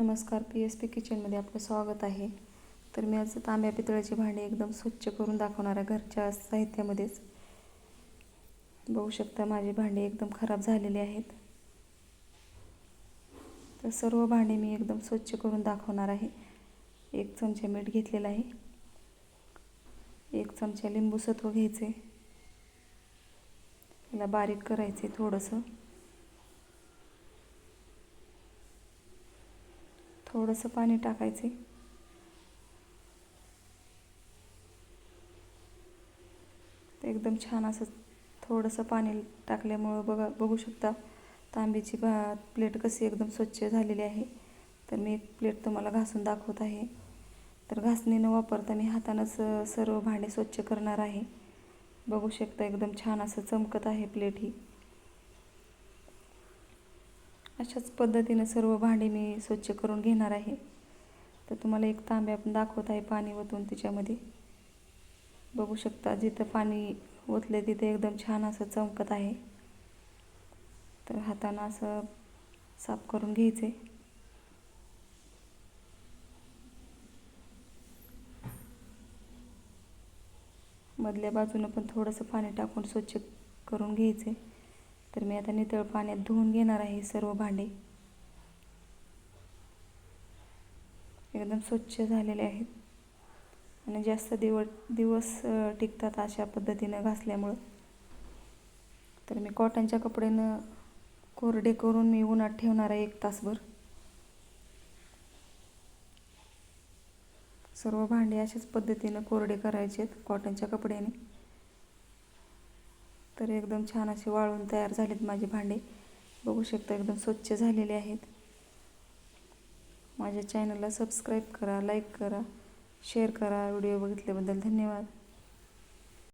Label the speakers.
Speaker 1: नमस्कार P S P किचनमध्ये आपलं स्वागत आहे. तर मी आज तांब्या पितळाची भांडी एकदम स्वच्छ करून दाखवणार आहे घरच्या साहित्यामध्येच. बघू शकता माझी भांडी एकदम खराब झालेली आहेत. तर सर्व भांडी मी एकदम स्वच्छ करून दाखवणार आहे. एक चमचा मीठ घेतलेलं आहे. एक चमचा लिंबू सत्व घ्यायचे. याला बारीक करायचे थोडंसं. थोडंसं पाणी टाकायचे एकदम छान असं थोडंसं पाणी टाकल्यामुळं बघा बघू शकता तांब्याची भा प्लेट कशी एकदम स्वच्छ झालेली आहे. तर मी एक प्लेट तुम्हाला घासून दाखवत आहे. तर घासणी न वापरता मी हातानंच सर्व भांडे स्वच्छ करणार आहे. बघू शकता एकदम छान असं चमकत आहे प्लेट ही. अशाच पद्धतीनं सर्व भांडी मी स्वच्छ करून घेणार आहे. तर तुम्हाला एक तांब्या पण दाखवत आहे पाणी ओतून त्याच्यामध्ये. बघू शकता जिथं पाणी ओतले तिथे एकदम छान असं चमकत आहे. तर हातानं असं साफ करून घ्यायचे मधल्या बाजूनं पण थोडंसं पाणी टाकून स्वच्छ करून घ्यायचे तर मी आता नितळ पाण्यात धुवून घेणार आहे सर्व भांडे. एकदम स्वच्छ झालेले आहेत. आणि जास्त दिवस दिवस टिकतात अशा पद्धतीनं घासल्यामुळं. तर मी कॉटनच्या कपड्यानं कोरडे करून मी उन्हात ठेवणार आहे एक तासभर. सर्व भांडे अशाच पद्धतीनं कोरडे करायचे आहेत कॉटनच्या कपड्याने. तर एकदम छान असे वाळून तयार झालेत माझे भांडे. बघू शकता एकदम स्वच्छ झालेले आहेत. माझ्या चॅनलला सबस्क्राईब करा लाईक करा शेअर करा. व्हिडिओ बघितल्याबद्दल धन्यवाद.